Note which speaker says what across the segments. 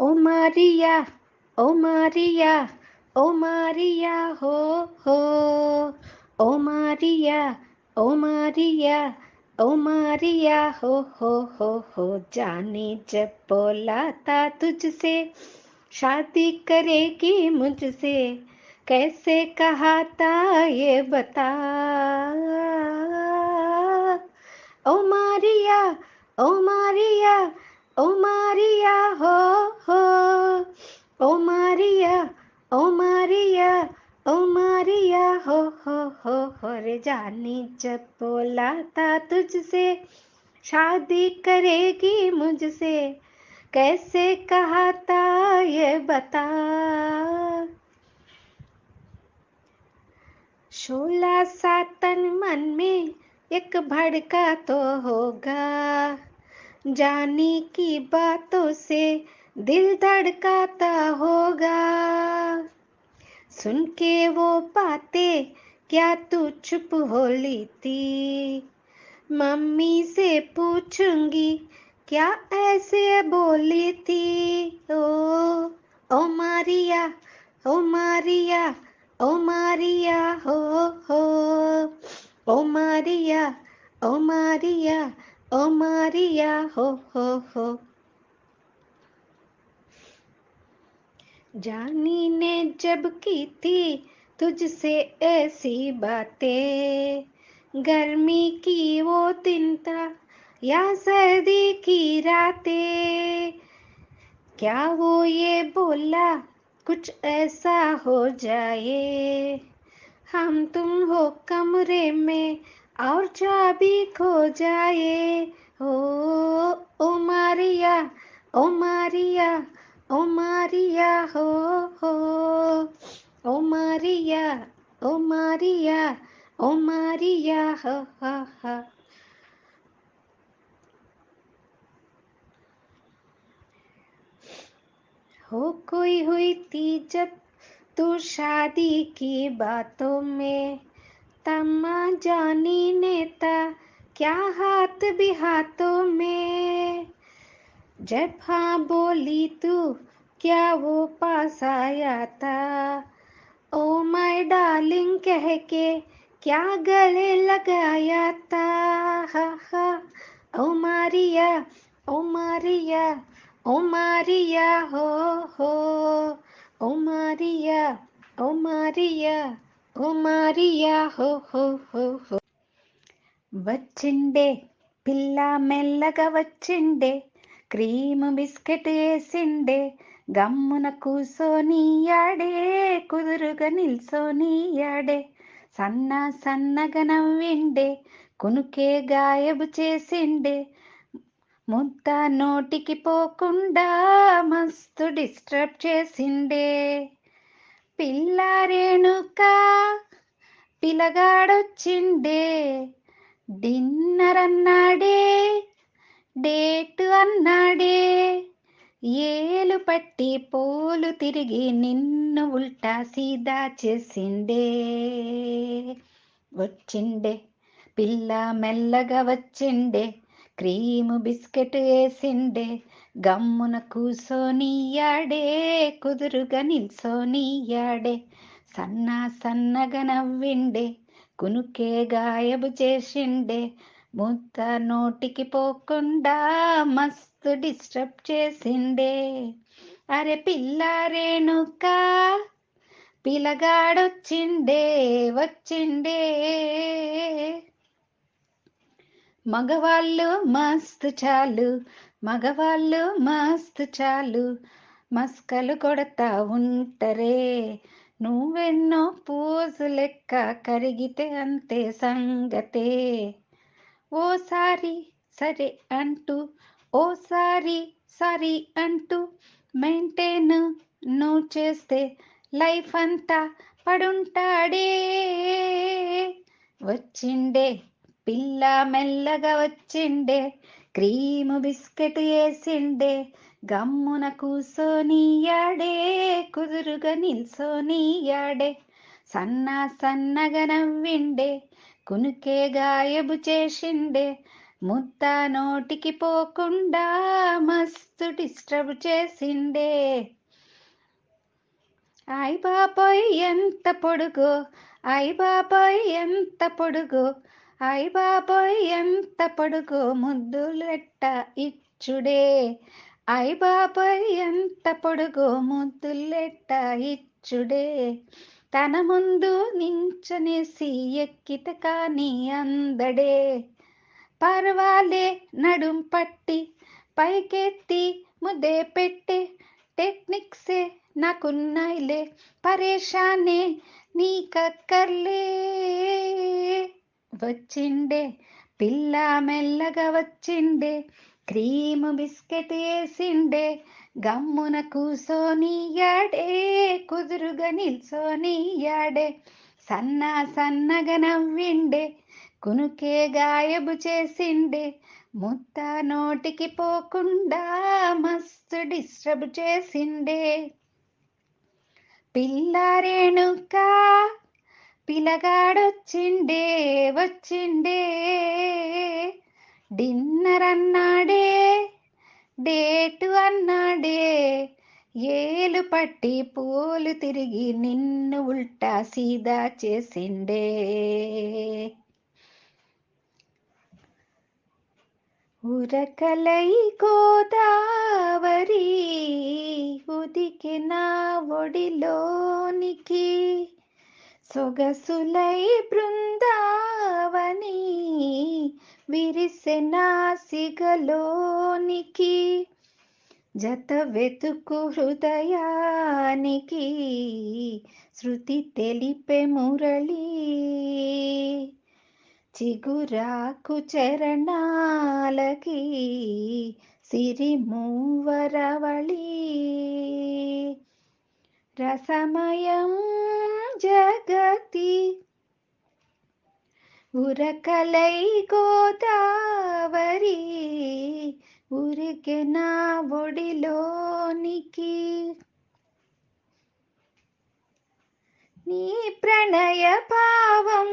Speaker 1: ओ मारिया ओ मारिया ओ मारिया, हो हो। ओ मारिया ओ मारिया ओ मारिया, हो हो हो हो। जाने जब बोला था तुझसे, शादी करेगी मुझसे। कैसे कहा था ये बता। ओ मारिया ओ मारिया ओ मारिया हो हो हो हो, रे जानी जब बोला था तुझसे, शादी करेगी मुझसे, कैसे कहा था ये बता। शोला सा तन मन में एक भड़का तो होगा, जानी की बातों से दिल धड़काता होगा। सुन के वो पाते, क्या तू चुप हो ली थी मम्मी से पूछूँगी, क्या ऐसे बोली थी ओ ओ मारिया ओ मारिया ओ मारिया, हो हो। ओ मारिया ओ मारिया ओ मारिया, हो हो हो। जानी ने जब की थी तुझसे ऐसी बातें। गर्मी की वो दिन था या सर्दी की रातें। क्या वो ये बोला कुछ ऐसा हो जाए। हम तुम हो कमरे में और चाबी खो जाए। ओ ओ मारिया ओ मारिया ओ मारिया, हो हो। ओ मारिया ओ मारिया ओ मारिया, हो हो हो। हो कोई हुई थी जब तू शादी की बातों में। तमा जानी नेता, क्या हाथ भी हाथों में। जब हाँ बोली तू, क्या वो पास आया था? ओ माय डार्लिंग, कह के क्या गले लगाया था? हा हा। ओ मारिया ओ मारिया ओ मारिया, हो हो। ओ मारिया ओ मारिया, ओ മാറിയാ हो हो हो ഹോ വച്ചിണ്ടേ പില്ല മെല്ലക വച്ചിണ്ടേ క్రీమ్ బిస్కెట్ వేసిండే గమ్మున కూసోనియాడే కుదురుగా నిల్సోనియాడే సన్న సన్నగా నవ్విండే కునుకే గాయబు చేసిండే. ముద్ద నోటికి పోకుండా మస్తు డిస్టర్బ్ చేసిండే. పిల్లారేణుక పిలగాడొచ్చిండే డిన్నర్ అన్నాడే డేటు అన్నాడే. ఏలు పట్టి పోలు తిరిగి నిన్ను ఉల్టా సీదా చేసిండే వచ్చిండే పిల్ల మెల్లగా వచ్చిండే క్రీము బిస్కెట్ వేసిండే గమ్మున కూసోనియాడే కుదురుగా నిల్సోనియాడే సన్న సన్నగా నవ్విండే కునుకే గాయబు చేసిండే ముద్ద నోటికి పోకుండా మస్తు డిస్టర్బ్ చేసిండే అరే పిల్ల రేణుక పిలగాడొచ్చిండే వచ్చిండే మగవాళ్ళు మస్తు చాలు మగవాళ్ళు మస్తు చాలు మస్కలు కొడతా ఉంటరే. నువ్వెన్నో పూజు లెక్క కరిగితే అంతే సంగతే. ఓసారి సరే అంటూ ఓసారి సారి అంటూ మెయింటైన్ నువ్వు చేస్తే లైఫ్ అంతా పడుంటాడే. వచ్చిండే పిల్ల మెల్లగా వచ్చిండే క్రీము బిస్కెట్ వేసిండే గమ్మున కూసోనియాడే కుదురుగా నిల్సోనియాడే సన్న సన్నగా నవ్విండే కునుకే గాయబు చేసిండే ముద్ద నోటికి పోకుండా మస్తు డిస్టర్బ్ చేసిండే. అయ్ బాబాయ్ ఎంత పొడుగు అయ్ బాబాయ్ ఎంత పొడుగు అయ్ బాబాయ్ ఎంత పొడుగు ముద్దులెట్ట ఇచ్చుడే. అయ్ బాబాయ్ ఎంత పొడుగు ముద్దులెట్ట ఇచ్చుడే. తన ముందు నించనేసి ఎక్కిత కాని అందడే. పర్వాలే నడుం పట్టి పైకెత్తి ముదే పెట్టే టెక్నిక్సే నాకున్నాయిలే పరేషానే నీకక్కర్లే. వచ్చిండే పిల్ల మెల్లగా వచ్చిండే క్రీము బిస్కెట్ వేసిండే గమ్మున కూసోనియాడే కుదురుగా నిల్సోనియాడే సన్న సన్నగా నవ్విండే కునుకే గాయబు చేసిండే ముత్త నోటికి పోకుండా మస్తు డిస్టర్బ్ చేసిండే. పిల్లారేణుక పిలగాడొచ్చిండే వచ్చిండే. డిన్నర్ అన్నాడే డేటు అన్నా ఏలు పట్టి పూలు తిరిగి నిన్ను ఉల్టా సీదా చేసిండే. ఉరకలై గోదావరి ఉదికిన ఒడిలోనికి సొగసులై బృందావని నా సిగలోనికి జత వెతుకు హృదయానికి శృతి తెలిపే మురళి. చిగురాకు చరణాలకి సిరి మూవరవళి. రసమయం జగతి ఉరకలై గోదావరి ఉరికెన ఒడిలోనికి నీ ప్రణయ భావం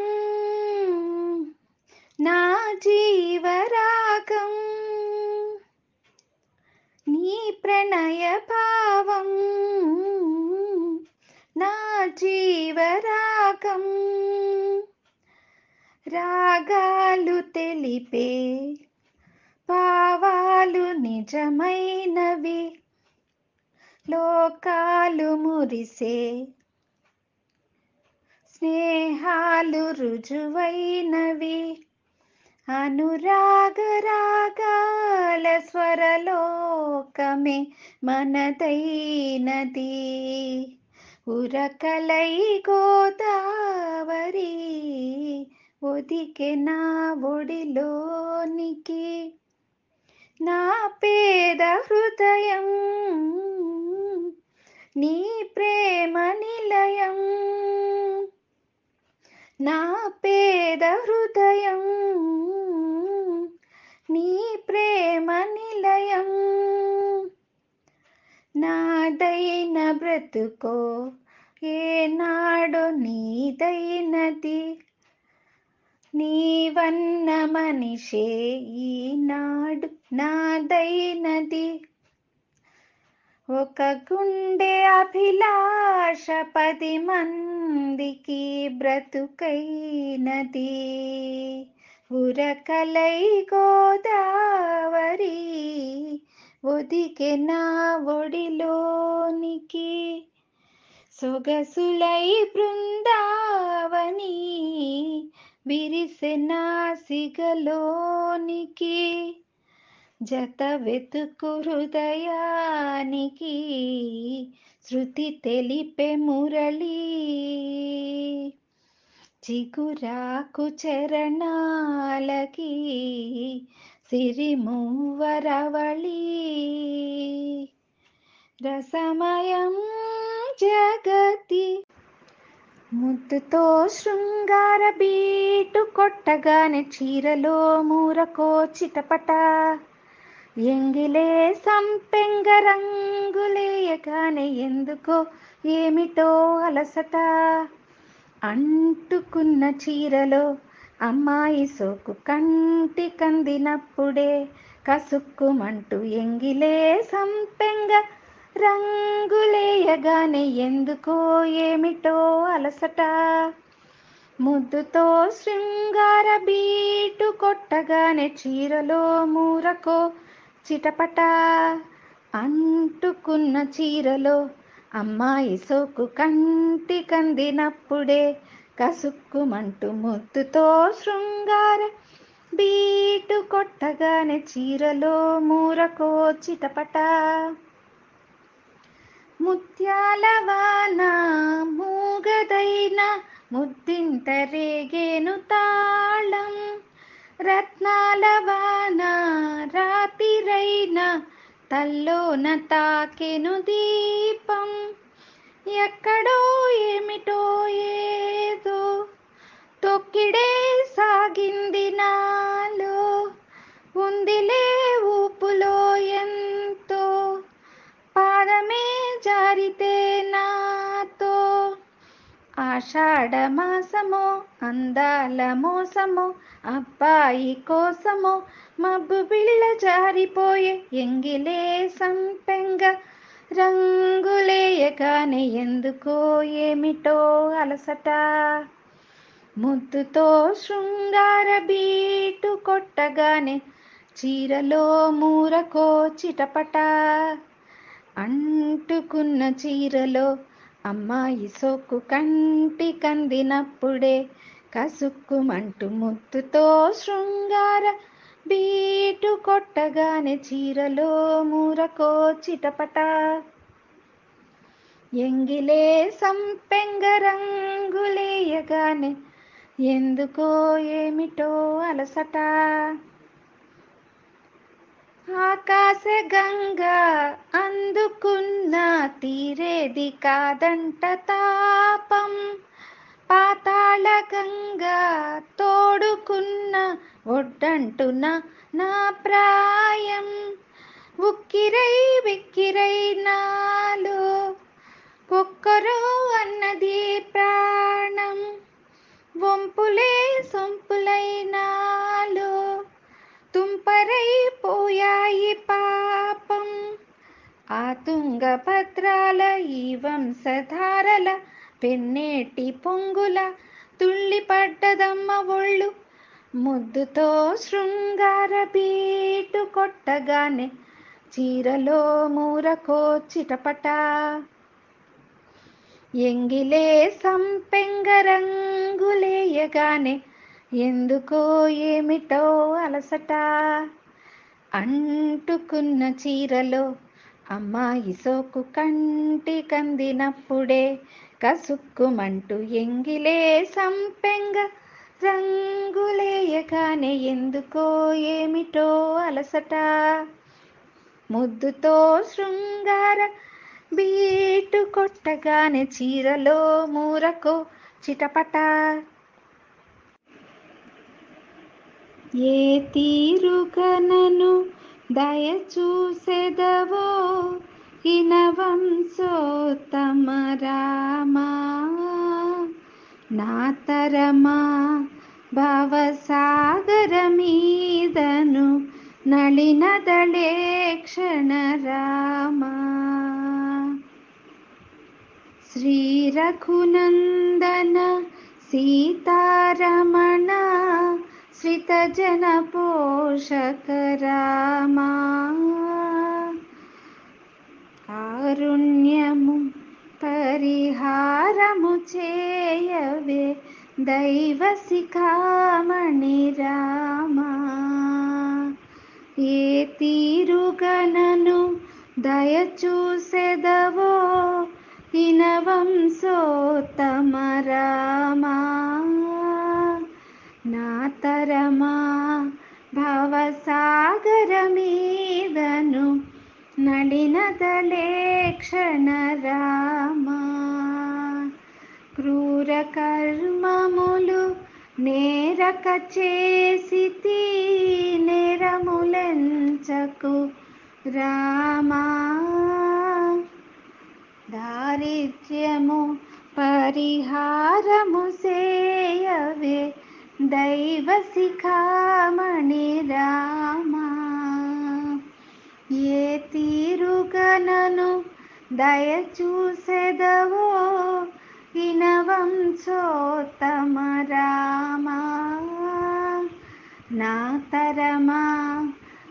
Speaker 1: నా జీవరాగం నీ ప్రణయ భావం నా జీవరాగం. రాగాలు తెలిపే నిజమైనవి. లోకాలు మురిసే స్నేహాలు రుజువైనవి. అనురాగ రాగాల స్వరలోకమే మనదైనది. ఉరకలై గోదావరి ఒదికె నా ఒడిలోనికి నా పేద హృదయం నీ ప్రేమ నిలయం. నా పేద హృదయం నీ ప్రేమ నిలయం. నాదైన బ్రతుకో ఏనాడు నీదైనది. నీవన్న మనిషే ఈనాడు నాదైనది. ఒక గుండె అభిలాష పది మందికి బ్రతుకైనది. ఉరకలై గోదావరి ఒదికె నా ఒడిలోనికి. సొగసులై బృందావని విరిసెన సిగలోనికి జత వెతుకు హృదయానికి శృతి తెలిపే మురళి. చిగురాకు చరణాలకి సిరిమూవరవళి రసమయం జగతి ముద్దుతో శృంగార బీటు కొట్టగానే చీరలో మూరకో చిటపట ఎంగిలే సంపెంగ రంగులేయగానే ఎందుకో ఏమిటో అలసట. అంటుకున్న చీరలో అమ్మాయి సోకు కంటి కందినప్పుడే కసుక్కుమంటూ ఎంగిలే సంపెంగ రంగులేయగానే ఎందుకో ఏమిటో అలసట. ముద్దుతో శృంగార బీటు కొట్టగానే చీరలో మూరకో చిటపట. అంటుకున్న చీరలో అమ్మాయి సోకు కంటి కందినప్పుడే కసుక్కుమంటూ ముద్దుతో శృంగార బీటు కొట్టగానే చీరలో మూరకో చిటపట. ముత్యాలవాన మూగదైన ముద్దింత రేగేను తాళం. రత్నాలవాన రాతిరైన తల్లోన తాకెను దీపం. ఎక్కడో ఏమిటో ఏదో తొక్కిడే సాగింది నాలో. ఉందిలే ఊపులో ఎంత జారితే నాతో ఆషాఢ మాసమో అందాల మోసము అబ్బాయి కోసము మబ్బు బిళ్ళ జారిపోయే ఎంగిలే సంపెంగ రంగులేయగానే ఎందుకో ఏమిటో అలసట. ముద్దుతో శృంగార బీటు కొట్టగానే చీరలో మూరకో చిటపట. అంటుకున్న చీరలో అమ్మాయి సోకు కంటి కందినప్పుడే కసుక్కుమంటూ ముద్దుతో శృంగార బీటు కొట్టగానే చీరలో మూరకో చిటపట ఎంగిలే సంపెంగ రంగులేయగానే ఎందుకో ఏమిటో అలసట. ఆకాశ గంగా అందుకున్న తీరేది కాదంట తాపం. పాతాళ గంగా తోడుకున్న ఒడ్డంటున్న నా ప్రాయం. ఉక్కిరై విక్కిరై నాలో ఒక్కరో అన్నది ప్రాణం. వంపులే సొంపులైనాలో తుంపరైపోయాయి పాపం. ఆ తుంగభద్రాల ఈ వంశధారల పెన్నేటి పొంగుల తుళ్ళిపడ్డదమ్మ ఒళ్ళు. ముద్దుతో శృంగార బీటు కొట్టగానే చీరలో మూరకో చిటపట ఎంగిలే సంపెంగ రంగులేయగానే ఎందుకో ఏమిటో అలసట. అంటుకున్న చీరలో అమ్మాయి సోకు కంటి కందినప్పుడే కసుక్కుమంటూ ఎంగిలే సంపెంగ రంగులేయగానే ఎందుకో ఏమిటో అలసట. ముద్దుతో శృంగార బీటు కొట్టగానే చీరలో మూరకో చిటపట. ఏ తీరుకనను దయ చూసెదవో ఇనవంశోత్తమ రామా? నా తరమా భవసాగర మీదను నళినదళే క్షణ రామా? శ్రీ రఘునందన సీతారమణ శ్రితజన పోషక రామా పరిహారము చేయవే దైవ శిఖామణి రామా ఏ తీరుగనను దయ చూసెదవో ఇనవంశోత్తమ రామా మాతరమా? భవసాగరమీదను నడినదలేక్షణ మీదను రామా క్రూర కర్మములు నేరక చేసి నేరములెంచకు రామా. దారిద్ర్యము పరిహారము సేయవే దైవ శిఖామణి రామా ఏ తీరుగనను దయ చూసెదవో ఇనవంశోత్తమ రామా. నా తరమా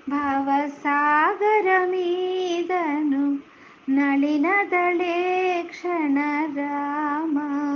Speaker 1: భవసాగర మీదను నళినదళే క్షణ రామా.